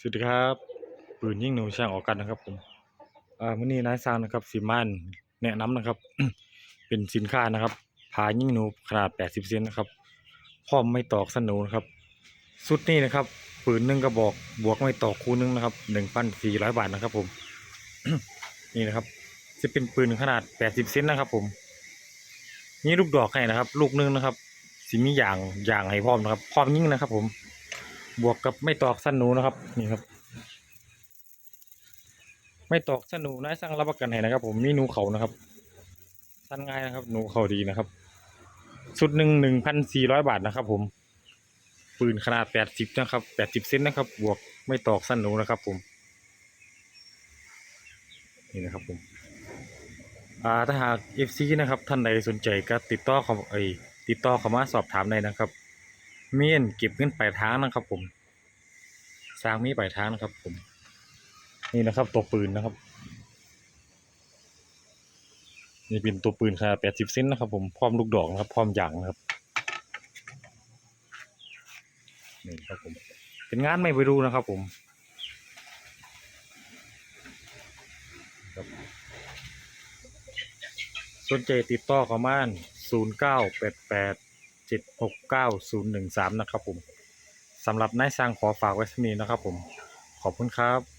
สวัสดีครับปืนยิงหนูช่างออกกันนะครับผมอ่ามื่อนี้นายสร้างนะครับสิมานแนะนำนะครับ เป็นสินค้านะครับผายิงหนูขนาด 80 เซนนะครับพร้อมไม่ตอกสนูนะครับสุดนี้นะครับปืนหนึ่งกระบอกบวกไม่ตอกคูนึงนะครับ 1,400 บาทนะครับผม นี่นะครับจะเป็นปืนขนาด 80 เซนนะครับ ผมนี่ลูกดอกให้นะครับ ลูกนึงนะครับสิมีอย่างอย่างให้พร้อมนะครับพร้อมยิงนะครับ ผม บวกกับไม่ตอกสั้นหนูนะครับ นี่ครับ ไม่ตอกสั้นหนูนายสร้างรับประกันให้นะครับ ผมมีหนูเขานะครับ สั้นง่ายนะครับ หนูเขาดีนะครับชุดหนึ่งหนึ่งพันสี่ร้อยบาทนะครับ ผม ปืนขนาดแปดสิบนะครับแปดสิบเซนนะครับ บวกไม่ตอกสั้นหนูนะครับ ผม นี่นะครับผมอ่าถ้าหากเอฟซีนะครับท่านใดสนใจก็ติดต่อเขาไอติดต่อเขามาสอบถามได้นะครับ เมีเงินเก็บเงินปลายทางนะครับผม สร้างมีปลายทางนะครับ ผม นี่นะครับ ตัวปืนนะครับ นี่เป็นตัวปืนขนาด80เซนนะครับ ผมพร้อมลูกดอกนะครับพร้อมยางนะครับนี่ครับผมเป็นงานไม่ไปดูนะครับ ผมสนใจติดต่อเข้ามา0988 769013 นะครับผม สำหรับนายสร้างขอฝากไว้สำนี้นะครับผม ขอบคุณครับ